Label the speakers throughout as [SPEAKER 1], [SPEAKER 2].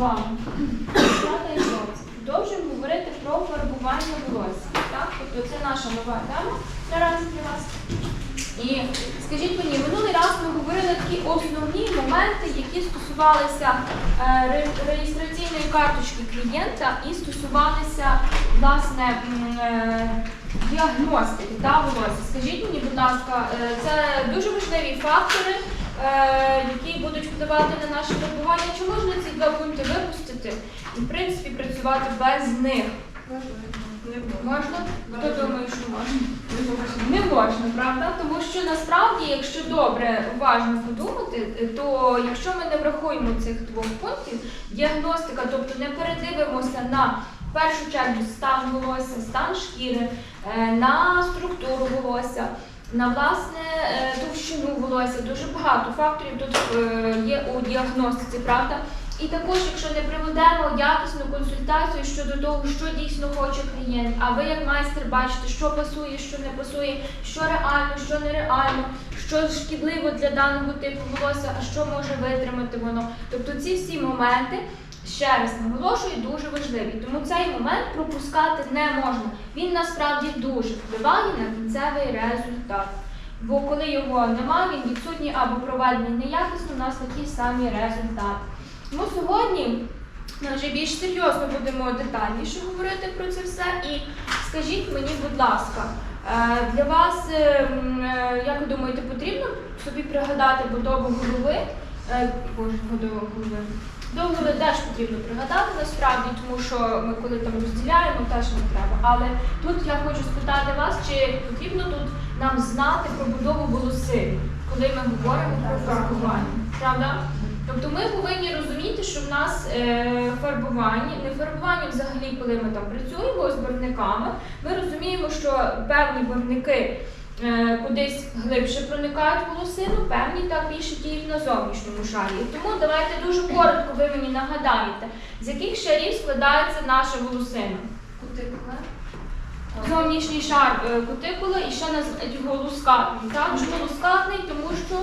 [SPEAKER 1] вами, дівчата і хлопці, продовжуємо говорити про фарбування волосся. Так? Тобто це наша нова тема наразі для вас. І скажіть мені, минулий раз ми говорили такі основні моменти, які стосувалися е, ре- реєстраційної карточки клієнта і стосувалися власне е, діагностики та волосся. Скажіть мені, будь ласка, е, це дуже важливі фактори, які будуть впливати на наше фарбування. Чи можна ці два пункти випустити і в принципі працювати без них? Можна? Хто думає, що можна? Не можна, правда? Тому що насправді, якщо добре уважно подумати, то якщо ми не врахуємо цих двох пунктів, діагностика, тобто не передивимося на в першу чергу стан волосся, стан шкіри, е, на структуру волосся. На власне е, волосся дуже багато факторів тут е, є у діагностиці, правда? І також, якщо не проведемо якісну консультацію щодо того, що дійсно хоче клієнт, а ви як майстер бачите, що пасує, що не пасує, що реально, що нереально, що шкідливо для даного типу волосся, а що може витримати воно. Тобто ці всі моменти, ще раз наголошую, дуже важливі. Тому цей момент пропускати не можна. Він насправді дуже впливає на кінцевий результат. Бо коли його немає, він відсутній або проведений неякісно, у нас такі самі результати. Тому сьогодні ми вже більш серйозно будемо детальніше говорити про це все. І скажіть мені, будь ласка, е, для вас, е, е, як ви думаєте, потрібно собі пригадати будову голови? Боже, будову голови. До голови теж потрібно пригадати насправді, тому що ми коли там розділяємо, теж не треба. Але тут я хочу спитати вас, чи потрібно тут нам знати про будову волосин, коли ми говоримо про фарбування. Правда? Тобто ми повинні розуміти, що в нас е, фарбування, не фарбування взагалі, коли ми там працюємо з барвниками, ми розуміємо, що певні барвники е, кудись глибше проникають в волосину, певні так більше діють на зовнішньому шарі. І тому давайте дуже коротко ви мені нагадаєте, з яких шарів складається наша волосина.
[SPEAKER 2] Кутикула.
[SPEAKER 1] Зовнішній шар е, кутикула і ще називають його лускатний. Так, чому лускатний? Тому що,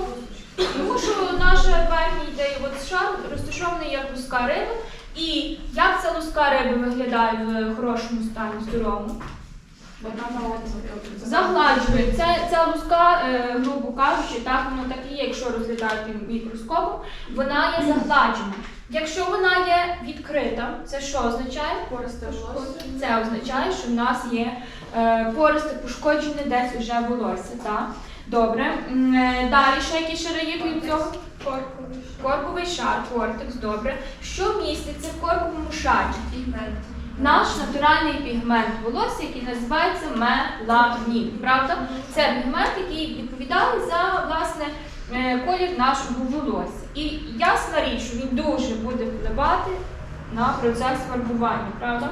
[SPEAKER 1] тому що наш верхній йде от шар розташований як луска риби. І як ця луска риби виглядає в хорошому стані, здоровому? Загладжує. Це, ця луска, е, грубо кажучи, так воно так і є, якщо розглядати мікроскопом, вона є загладжена. Якщо вона є відкрита, це що означає?
[SPEAKER 2] Пористе волосся.
[SPEAKER 1] Це означає, що в нас є е, пористе пошкоджене десь уже волосся. Так? Добре. Е, Далі ще які шари є крім цього?
[SPEAKER 2] Корковий.
[SPEAKER 1] Корковий шар, кортекс, добре. Що міститься в корковому шарі?
[SPEAKER 2] Пігмент.
[SPEAKER 1] Наш натуральний пігмент волосся, який називається меланін. Правда? Це пігмент, який відповідає за власне колір нашого волосся. І ясна річ, що він дуже буде впливати на процес фарбування, правда?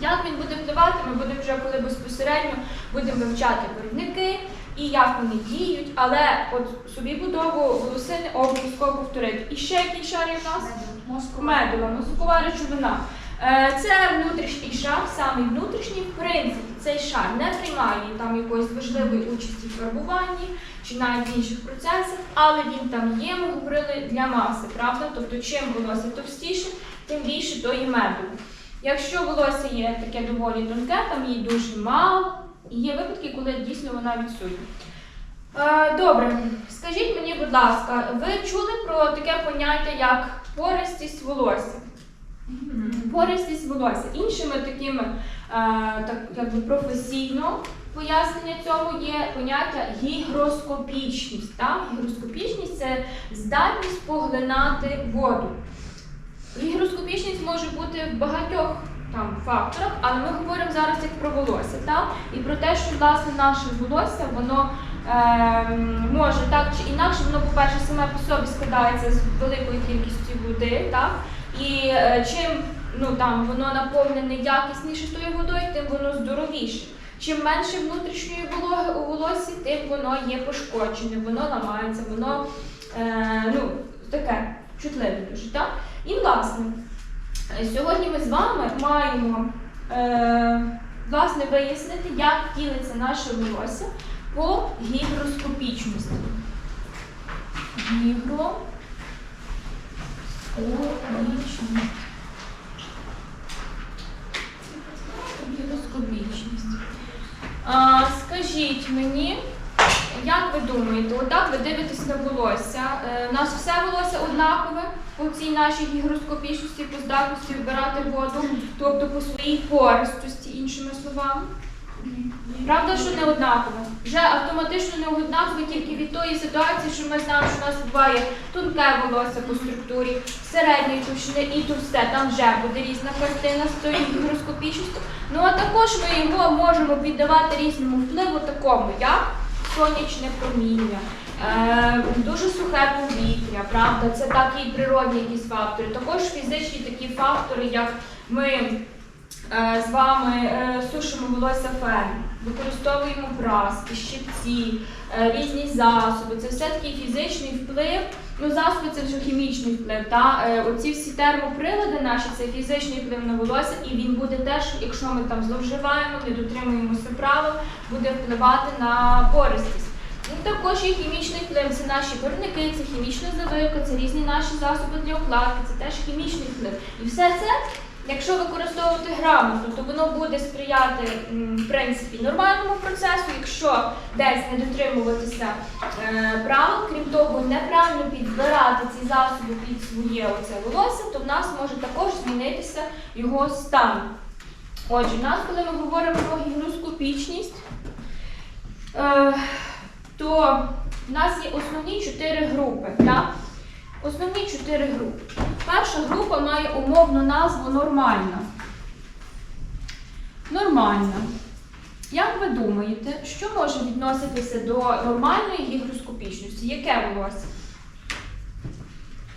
[SPEAKER 1] Як він буде впливати, ми будемо вже коли безпосередньо будемо вивчати виробники і як вони діють, але от собі будову волосини обов'язково повторити. І ще який шар є в нас?
[SPEAKER 2] Мозку.
[SPEAKER 1] Медова, мозкова речовина. Е, Це внутрішній шар, саме внутрішній, в принципі, цей шар не приймає там якоїсь важливої участі в фарбуванні чи навіть в інших процесах, але він там є, ми говорили для маси, правда? Тобто, чим волосся товстіше, тим більше то і меду. Якщо волосся є таке доволі тонке, там її дуже мало, і є випадки, коли дійсно вона відсутня. Е, Добре, скажіть мені, будь ласка, ви чули про таке поняття, як пористість волосся? Пористість волосся. Іншими такими е, так, якби професійно пояснення цьому є поняття гігроскопічність. Так? Гігроскопічність це здатність поглинати воду. Гігроскопічність може бути в багатьох там факторах, але ми говоримо зараз як про волосся, так? І про те, що власне наше волосся, воно е, може так чи інакше, воно, по-перше, саме по собі складається з великої кількості води, так? І е, чим ну, там, воно наповнене якісніше тою водою, тим воно здоровіше. Чим менше внутрішньої вологи у волоссі, тим воно є пошкоджене, воно ламається, воно е, ну, таке чутливе дуже. Так? І власне, е, сьогодні ми з вами маємо е, власне, вияснити, як ділиться наше волосся по гігроскопічності. Гігроскопічність. Гігроскопічність. А, скажіть мені, як ви думаєте, отак ви дивитесь на волосся? Е, У нас все волосся однакове по цій нашій гігроскопічності, по здатності вбирати воду, тобто по своїй пористості, іншими словами. Правда, що не однакове? Вже автоматично не однакове тільки від тої ситуації, що ми знаємо, що у нас буває тонке волосся по структурі, середньої товщини і товсте. Там вже буде різна картина з тою гігроскопічністю. Ну а також ми його можемо піддавати різному впливу такому, як сонячне проміння, е, дуже сухе повітря, правда, це так і природні якісь фактори. Також фізичні такі фактори, як ми з вами е, сушимо волосся фен, використовуємо праски, щипці, е, різні засоби. Це все такий фізичний вплив. Ну, засоби це вже хімічний вплив. Та? Е, оці всі термоприлади наші це фізичний вплив на волосся, і він буде теж, якщо ми там зловживаємо, не дотримуємося правил, буде впливати на пористість. Ну, також є хімічний вплив, це наші барвники, це хімічна завивка, це різні наші засоби для укладки, це теж хімічний вплив. І все це, якщо використовувати грамотно, то воно буде сприяти в принципі нормальному процесу. Якщо десь не дотримуватися е, правил, крім того, неправильно підбирати ці засоби під своє оце волосся, то в нас може також змінитися його стан. Отже, у нас, коли ми говоримо про гігроскопічність, е, то в нас є основні чотири групи. Так? Основні чотири групи. Перша група має умовну назву нормальна. Нормальна. Як ви думаєте, що може відноситися до нормальної гігроскопічності? Яке волосся?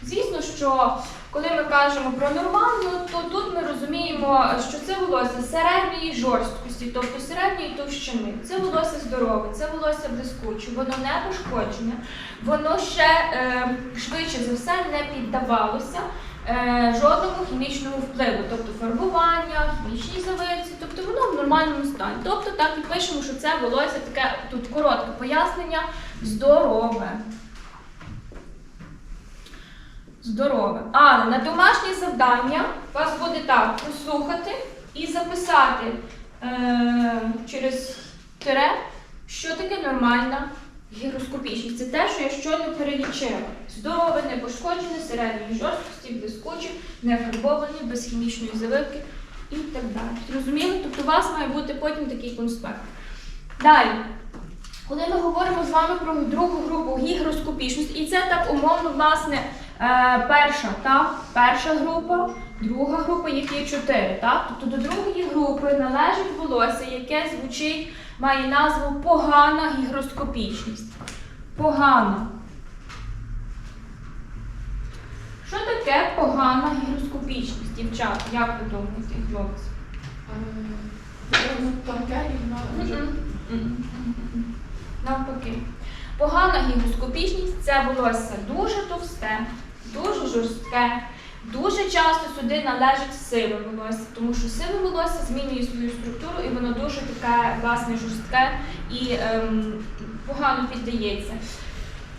[SPEAKER 1] Звісно, що коли ми кажемо про нормальну, то тут ми розуміємо, що це волосся середньої жорсткості, тобто середньої товщини. Це волосся здорове, це волосся блискуче, воно не пошкоджене, воно ще е, швидше за все не піддавалося е, жодному хімічному впливу, тобто фарбування, хімічній завивці, тобто воно в нормальному стані. Тобто так і пишемо, що це волосся таке, тут коротке пояснення, здорове. Здорове. Але на домашнє завдання вас буде так послухати і записати е, через тире, що таке нормальна гігроскопічність. Це те, що я щойно перелічила. Здорове, непошкоджене, середньої жорсткості, блискуче, нефарбоване, без хімічної завивки і так далі. Зрозуміли? Тобто у вас має бути потім такий конспект. Далі. Коли ми говоримо з вами про другу групу гігроскопічності, і це так умовно, власне, перша, та, перша група, друга група, їх є чотири. Так? Тобто до другої групи належить волосся, яке звучить, має назву погана гігроскопічність. Погана. Що таке погана гігроскопічність, дівчата? Як ви думаєте, хлопці? Навпаки. Погана гігроскопічність це волосся дуже товсте, дуже жорстке. Дуже часто сюди належить сиве волосся, тому що сиве волосся змінює свою структуру і воно дуже таке власне жорстке і ем, погано піддається.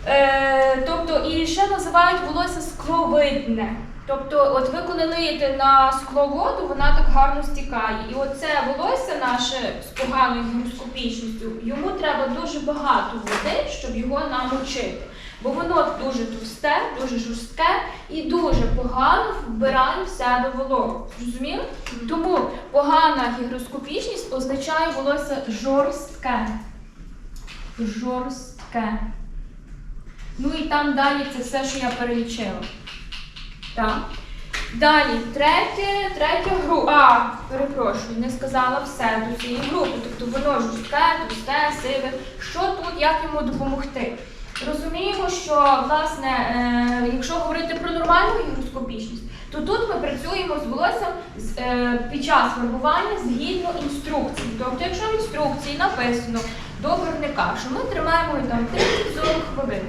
[SPEAKER 1] Е, тобто і ще називають волосся скловидне. Тобто, от ви коли лиєте на скло воду, вона так гарно стікає. І оце волосся наше з поганою гігроскопічністю, йому треба дуже багато води, щоб його намочити. Бо воно дуже товсте, дуже жорстке і дуже погано вбирає в себе вологу. Зрозуміли? Тому погана гігроскопічність означає волосся жорстке. Жорстке. Ну і там далі це все, що я перелічила. Так. Далі, третє, третя група. А, перепрошую, не сказала все до цієї групи. Тобто воно жорстке, товсте, сиве. Що тут, як йому допомогти? Розуміємо, що власне, е, якщо говорити про нормальну гігроскопічність, то тут ми працюємо з волоссям е, під час фарбування згідно інструкції. Тобто, якщо в інструкції написано до барвника, що ми тримаємо там 30-40 хвилин.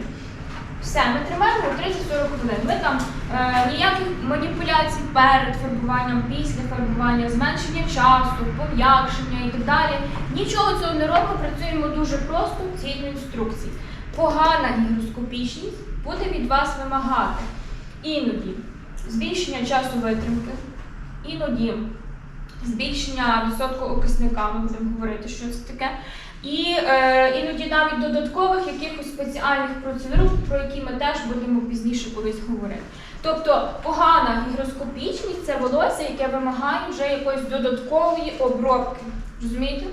[SPEAKER 1] Все, ми тримаємо 30-40 хвилин. Ми там е, ніяких маніпуляцій перед фарбуванням, після фарбування, зменшення часу, пом'якшення і так далі. Нічого цього не робимо, працюємо дуже просто згідно інструкції. Погана гігроскопічність буде від вас вимагати іноді збільшення часу витримки, іноді збільшення відсотку окисника, ми будемо говорити, що це таке. І е, іноді навіть додаткових якихось спеціальних процедур, про які ми теж будемо пізніше колись говорити. Тобто погана гігроскопічність це волосся, яке вимагає вже якоїсь додаткової обробки. Розумієте?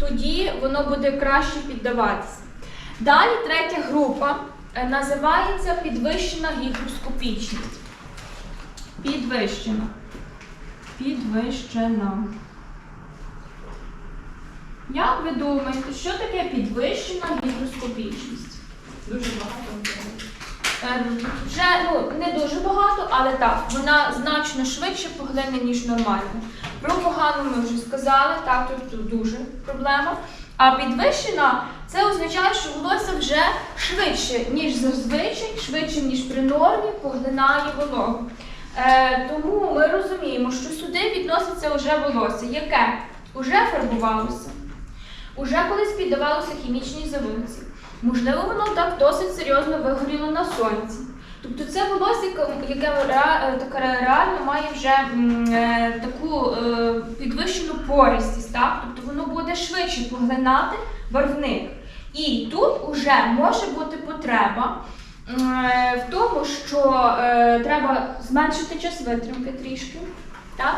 [SPEAKER 1] Тоді воно буде краще піддаватися. Далі третя група е, називається підвищена гігроскопічність. Підвищена. Підвищена. Як ви думаєте, що таке підвищена гігроскопічність?
[SPEAKER 2] Дуже багато.
[SPEAKER 1] Е, Вже ну не дуже багато, але так, вона значно швидше поглине, ніж нормально. Про погану ми вже сказали, так тут, тут дуже проблема. А підвищена це означає, що волосся вже швидше, ніж зазвичай, швидше, ніж при нормі, поглинає вологу. Е, тому ми розуміємо, що сюди відноситься вже волосся, яке вже фарбувалося, уже колись піддавалося хімічній завивці. Можливо, воно так досить серйозно вигоріло на сонці. Тобто це волосся, яке- таке реально має вже е, таку е, підвищену пористість, так? тобто воно буде швидше поглинати барвник. І тут уже може бути потреба е, в тому, що е, треба зменшити час витримки трішки. Так?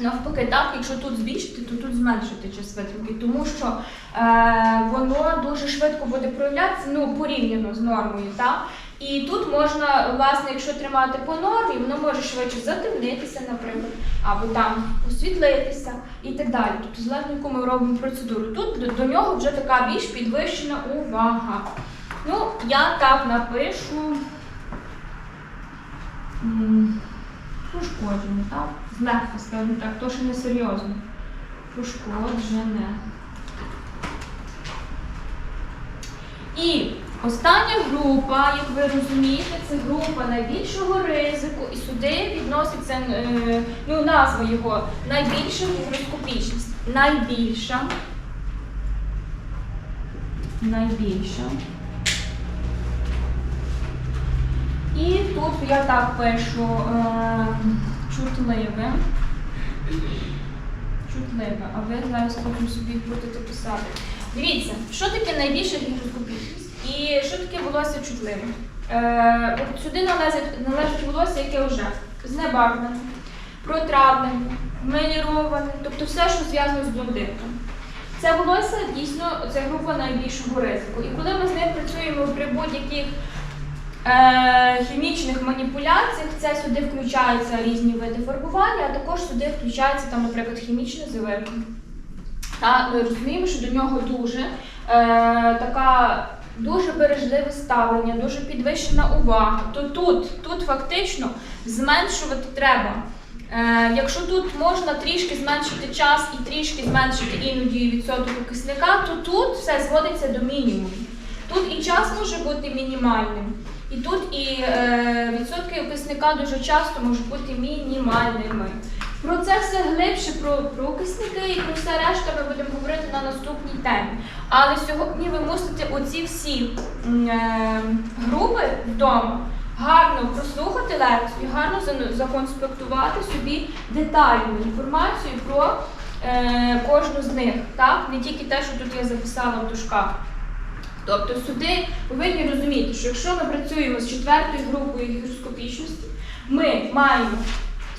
[SPEAKER 1] Навпаки, так, якщо тут збільшити, то тут зменшити час витримки, тому що е, воно дуже швидко буде проявлятися, ну, порівняно з нормою, так? І тут можна, власне, якщо тримати по нормі, воно може швидше затемнитися, наприклад, або там освітлитися і так далі. Тобто, залежно, яку ми робимо процедуру. Тут до, нього вже така більш підвищена увага. Ну, я так напишу. Пошкоджене, так? Злегка, скажімо так, то, що не серйозно. Пошкоджене. І остання група, як ви розумієте, це група найбільшого ризику, і сюди відноситься е, ну, назва його найбільша гігроскопічність. Найбільша. Найбільша. І тут я так пишу е, чутливе. Чутливе, а ви зараз потім собі будете писати. Дивіться, що таке найбільша гігроскопічність і що таке волосся чутливе. Е, сюди належить, належить волосся, яке вже знебарвлене, протравлене, меліроване, тобто все, що зв'язано з блондинками. Це волосся дійсно це група найбільшого ризику. І коли ми з ним працюємо при будь-яких е, хімічних маніпуляціях, це сюди включаються різні види фарбування, а також сюди включається там, наприклад, хімічна завивка. Та ми розуміємо, що до нього дуже е, така дуже бережливе ставлення, дуже підвищена увага. То тут, тут фактично зменшувати треба. Е, якщо тут можна трішки зменшити час і трішки зменшити іноді відсоток окисника, то тут все зводиться до мінімуму. Тут і час може бути мінімальним, і тут і е, відсотки окисника дуже часто можуть бути мінімальними. Про це все глибше, про, про і про все решта ми будемо говорити на наступній темі. Але сьогодні ви мусите оці всі е, групи вдома гарно прослухати лекцію, гарно законспектувати собі детальну інформацію про е, кожну з них. Так? Не тільки те, що тут я записала в дужках. Тобто сюди повинні розуміти, що якщо ми працюємо з четвертою групою гігроскопічності, ми маємо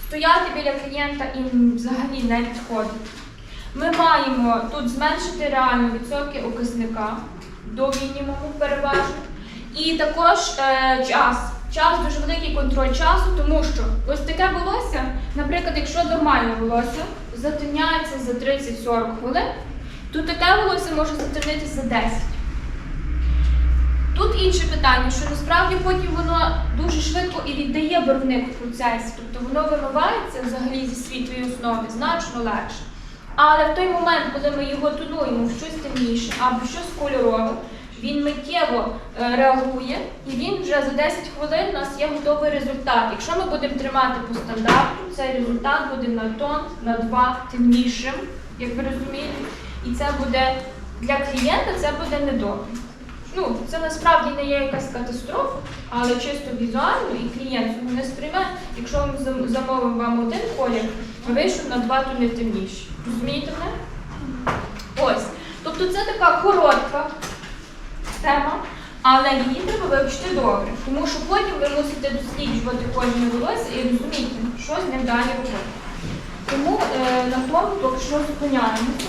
[SPEAKER 1] стояти біля клієнта і взагалі не підходити. Ми маємо тут зменшити реально відсотки окисника до мінімуму переважно. І також е, час. Час дуже великий контроль часу, тому що ось таке волосся, наприклад, якщо нормальне волосся затемняється за 30-40 хвилин, то таке волосся може затемнитися за 10. Тут інше питання, що насправді потім воно дуже швидко і віддає барвник в процесі, тобто воно вимивається взагалі зі світлої основи значно легше. Але в той момент, коли ми його тонуємо в щось темніше або щось кольорове, він миттєво е, реагує, і він вже за 10 хвилин у нас є готовий результат. Якщо ми будемо тримати по стандарту, цей результат буде на тон, на два темнішим, як ви розумієте, і це буде для клієнта це буде недобре. Ну, це насправді не є якась катастрофа, але чисто візуально і клієнт цього не сприйме. Якщо ми зам- замовимо вам один колір, вийшов на два то не темніші. Розумієте мене? Ось. Тобто це така коротка тема, але її треба вивчити добре, тому що потім ви мусите досліджувати кожне волосся і розуміти, що з ним далі робити. Тому е, на тому поки що зупиняємося.